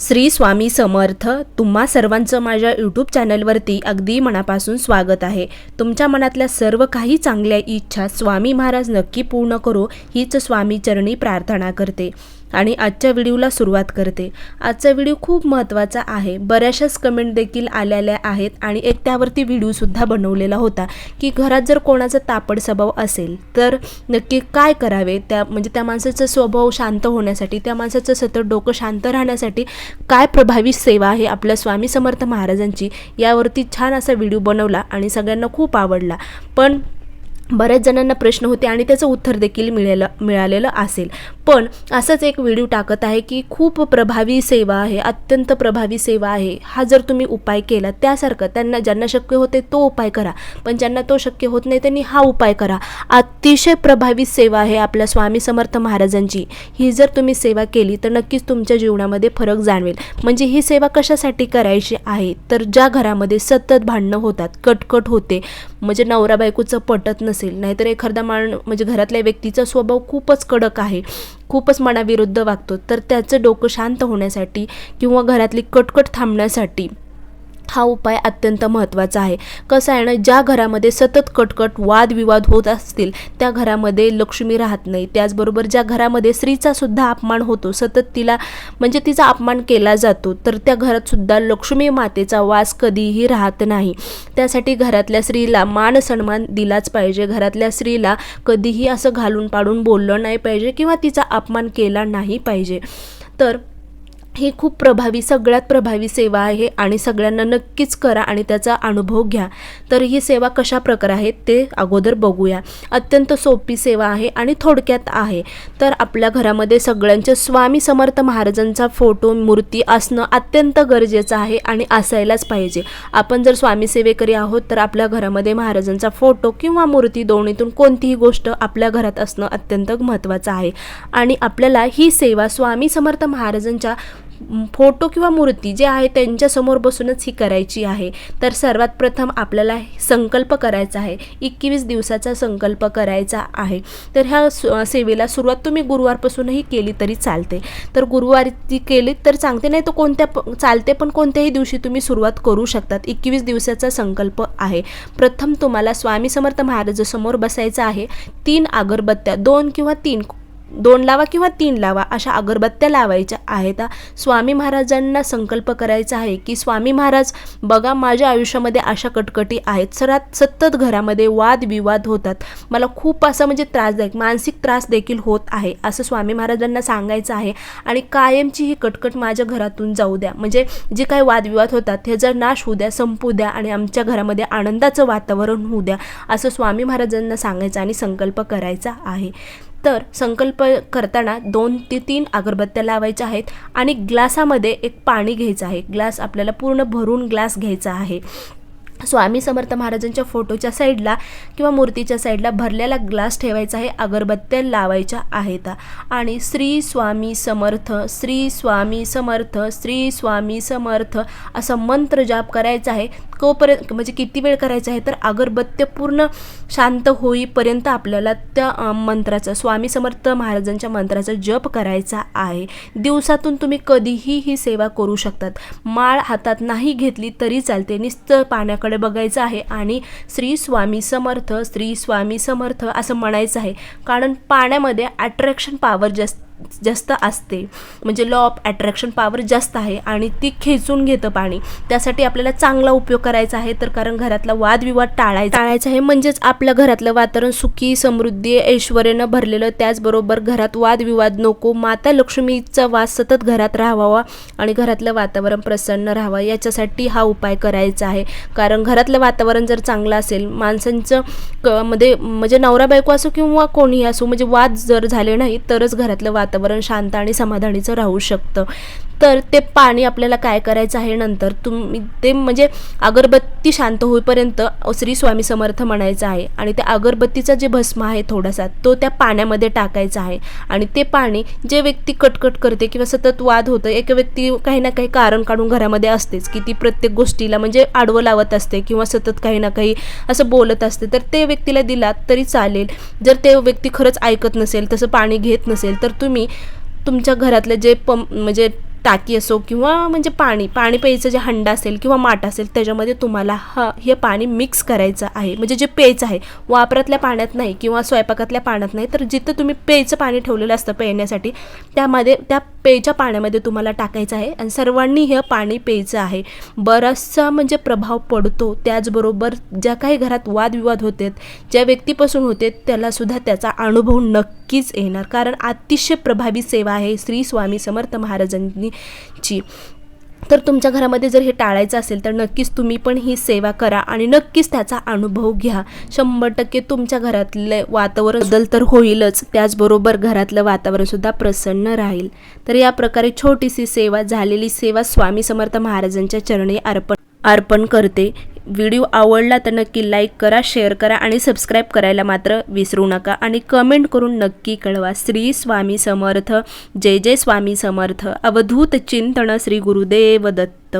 श्री स्वामी समर्थ तुम्हा सर्वांचं माझ्या यूट्यूब चॅनलवरती अगदी मनापासून स्वागत आहे. तुमच्या मनातल्या सर्व काही चांगल्या इच्छा स्वामी महाराज नक्की पूर्ण करो हीच स्वामी चरणी प्रार्थना करते. आणि आजच्या व्हिडिओला सुरुवात करते. आजचा व्हिडिओ खूप महत्त्वाचा आहे. बऱ्याचशाच कमेंट देखील आलेल्या आहेत आणि एक त्यावरती व्हिडिओसुद्धा बनवलेला होता की घरात जर कोणाचा तापड स्वभाव असेल तर नक्की काय करावे? त्या म्हणजे त्या माणसाचा स्वभाव शांत होण्यासाठी त्या माणसाचं सतत डोकं शांत राहण्यासाठी काय प्रभावी सेवा आहे आपल्या स्वामी समर्थ महाराजांची? यावरती छान असा व्हिडिओ बनवला आणि सगळ्यांना खूप आवडला. पण बऱ्याच जणांना प्रश्न होते आणि त्याचं उत्तर देखील मिळालं मिळालेलं असेल. पण असंच एक व्हिडिओ टाकत आहे की खूप प्रभावी सेवा आहे अत्यंत प्रभावी सेवा आहे. हा जर तुम्ही उपाय केला त्यासारखं त्यांना ज्यांना शक्य होते तो उपाय करा. पण ज्यांना तो शक्य होत नाही त्यांनी हा उपाय करा. अतिशय प्रभावी सेवा आहे आपल्या स्वामी समर्थ महाराजांची. ही जर तुम्ही सेवा केली तर नक्कीच तुमच्या जीवनामध्ये फरक जाणवेल. म्हणजे ही सेवा कशासाठी करायची आहे? तर ज्या घरामध्ये सतत भांडणं होतात कटकट होते. म्हणजे नवरा बायकोचं पटत नसेल असेल. नाहीतर एखादा माण म्हणजे घरातल्या व्यक्तीचा स्वभाव खूपच कडक आहे खूपच मनाविरुद्ध वागतो. तर त्याचं डोकं शांत होण्यासाठी किंवा घरातली कटकट थांबण्यासाठी हा उपाय अत्यंत महत्त्वाचा आहे. कसं आहे ना ज्या घरामध्ये सतत कटकट वादविवाद होत असतील त्या घरामध्ये लक्ष्मी राहत नाही. त्याचबरोबर ज्या घरामध्ये स्त्रीचा सुद्धा अपमान होतो सतत तिला म्हणजे तिचा अपमान केला जातो तर त्या घरात सुद्धा लक्ष्मी मातेचा वास कधीही राहत नाही. त्यासाठी घरातल्या स्त्रीला मान सन्मान दिलाच पाहिजे. घरातल्या स्त्रीला कधीही असं घालून पाडून बोललं नाही पाहिजे किंवा तिचा अपमान केला नाही पाहिजे. तर ही खूप प्रभावी सगळ्यात प्रभावी सेवा आहे आणि सगळ्यांना नक्कीच करा आणि त्याचा अनुभव घ्या. तर ही सेवा कशा प्रकार आहे ते अगोदर बघूया. अत्यंत सोपी सेवा आहे आणि थोडक्यात आहे. तर आपल्या घरामध्ये सगळ्यांचे स्वामी समर्थ महाराजांचा फोटो मूर्ती असणं अत्यंत गरजेचं आहे आणि असायलाच पाहिजे. आपण जर स्वामी सेवेकरी आहोत तर आपल्या घरामध्ये महाराजांचा फोटो किंवा मूर्ती दोन्हीतून कोणतीही गोष्ट आपल्या घरात असणं अत्यंत महत्त्वाचं आहे. आणि आपल्याला ही सेवा स्वामी समर्थ महाराजांच्या फोटो किंवा मूर्ती जे आहे त्यांच्यासमोर बसूनच ही करायची आहे. तर सर्वात प्रथम आपल्याला संकल्प करायचा आहे. एकवीस दिवसाचा संकल्प करायचा आहे. तर ह्या सेवेला सुरुवात तुम्ही गुरुवारपासूनही केली तरी चालते. तर गुरुवारी ती केली तर चांगते नाही तर कोणत्या प- चालते पण कोणत्याही दिवशी तुम्ही सुरुवात करू शकतात. एकवीस दिवसाचा संकल्प आहे. प्रथम तुम्हाला स्वामी समर्थ महाराजासमोर बसायचं आहे. तीन अगरबत्त्या दोन किंवा तीन दोन लावा किंवा तीन लावा अशा अगरबत्त्या लावायच्या आहेत. स्वामी महाराजांना संकल्प करायचा आहे की स्वामी महाराज बघा माझ्या आयुष्यामध्ये अशा कटकटी आहेत. सरात सतत घरामध्ये वादविवाद होतात. मला खूप असं म्हणजे त्रासदायक मानसिक त्रास देखील होत आहे असं स्वामी महाराजांना सांगायचं आहे. आणि कायमची ही कटकट माझ्या घरातून जाऊ द्या. म्हणजे जे काही वादविवाद होतात ह्याचा नाश होऊ द्या संपू द्या आणि आमच्या घरामध्ये आनंदाचं वातावरण होऊ द्या असं स्वामी महाराजांना सांगायचं आणि संकल्प करायचा आहे. तर संकल्प करताना दोन ते तीन अगरबत्त्या लावायच्या आहेत आणि ग्लासामध्ये एक पाणी घ्यायचं आहे. ग्लास आपल्याला पूर्ण भरून ग्लास घ्यायचा आहे. स्वामी समर्थ महाराजांच्या फोटोच्या साईडला किंवा मूर्तीच्या साईडला भरलेला ग्लास ठेवायचा आहे अगरबत्त्या लावायच्या आहेत. आणि श्री स्वामी समर्थ श्री स्वामी समर्थ श्री स्वामी समर्थ असा मंत्र जाप करायचा आहे. कोपर्यंत म्हणजे किती वेळ करायचा आहे तर अगरबत्त्य पूर्ण शांत होईपर्यंत आपल्याला त्या मंत्राचा स्वामी समर्थ महाराजांच्या मंत्राचा जप करायचा आहे. दिवसातून तुम्ही कधीही ही सेवा करू शकतात. माळ हातात नाही घेतली तरी चालते. नुसतं पाण्याकडे बघायचं आहे आणि श्री स्वामी समर्थ श्री स्वामी समर्थ असं म्हणायचं आहे. कारण पाण्यामध्ये अट्रॅक्शन पॉवर जास्त जास्त असते. म्हणजे लॉ ऑफ अट्रॅक्शन पॉवर जास्त आहे आणि ती खेचून घेतं पाणी. त्यासाठी आपल्याला चांगला उपयोग करायचा आहे तर कारण घरातला वादविवाद टाळायचा. टाळायचा आहे म्हणजेच आपल्या घरातलं वातावरण सुखी समृद्धी ऐश्वर्यानं भरलेलं त्याचबरोबर घरात वादविवाद नको माता लक्ष्मीचा वास सतत घरात राहावा आणि घरातलं वातावरण प्रसन्न राहावं याच्यासाठी हा उपाय करायचा आहे. कारण घरातलं वातावरण जर चांगलं असेल माणसांचं क मध्ये म्हणजे नवरा बायको असो किंवा कोणीही असो म्हणजे वाद जर झाले नाही तरच घरातलं वातावरण वातावरण शांत आणि समाधानीचं राहू शकतं. तर ते पाणी आपल्याला काय करायचं आहे नंतर? तुम्ही ते म्हणजे अगरबत्ती शांत होईपर्यंत श्री स्वामी समर्थ म्हणायचं आहे आणि त्या अगरबत्तीचा जे भस्म आहे थोडासा तो त्या पाण्यामध्ये टाकायचा आहे आणि ते पाणी जे व्यक्ती कटकट करते किंवा सतत वाद होतं एक व्यक्ती काही ना काही कारण काढून घरामध्ये असतेच की ती प्रत्येक गोष्टीला म्हणजे आडवं लावत असते किंवा सतत काही ना काही असं बोलत असते. तर ते व्यक्तीला दिलात तरी चालेल. जर ते व्यक्ती खरंच ऐकत नसेल तसं पाणी घेत नसेल तर तुम्ही तुमच्या घरातले जे पंप म्हणजे टाकी असो किंवा म्हणजे पाणी पाणी प्यायचं जे हंडा असेल किंवा माठ असेल त्याच्यामध्ये तुम्हाला हा हे पाणी मिक्स करायचं आहे. म्हणजे जे प्यायचं आहे वापरातल्या पाण्यात नाही किंवा स्वयंपाकातल्या पाण्यात नाही तर जिथं तुम्ही प्यायचं पाणी ठेवलेलं असतं पिण्यासाठी त्यामध्ये त्या पेयच्या पाण्यामध्ये तुम्हाला टाकायचं आहे आणि सर्वांनी हे पाणी प्यायचं आहे. बराचसा म्हणजे प्रभाव पडतो. त्याचबरोबर ज्या काही घरात वादविवाद होते ज्या व्यक्तीपासून होते त्यालासुद्धा त्याचा अनुभव नक्कीच येणार. कारण अतिशय प्रभावी सेवा आहे श्री स्वामी समर्थ महाराजांनीची तर तुमच्या घरामध्ये जर हे टाळायचं असेल तर नक्कीच तुम्ही पण ही सेवा करा आणि नक्कीच त्याचा अनुभव घ्या. शंभर टक्के तुमच्या घरातले वातावरण बदल तर होईलच. त्याचबरोबर घरातलं वातावरणसुद्धा प्रसन्न राहील. तर या प्रकारे छोटीशी सेवा झालेली सेवा स्वामी समर्थ महाराजांच्या चरणी अर्पण अर्पण करते. व्हिडिओ आवडला तर नक्की लाईक करा शेअर करा आणि सबस्क्राईब करायला मात्र विसरू नका. आणि कमेंट करून नक्की कळवा. श्री स्वामी समर्थ. जय जय स्वामी समर्थ. अवधूत चिंतन श्री गुरुदेव दत्त.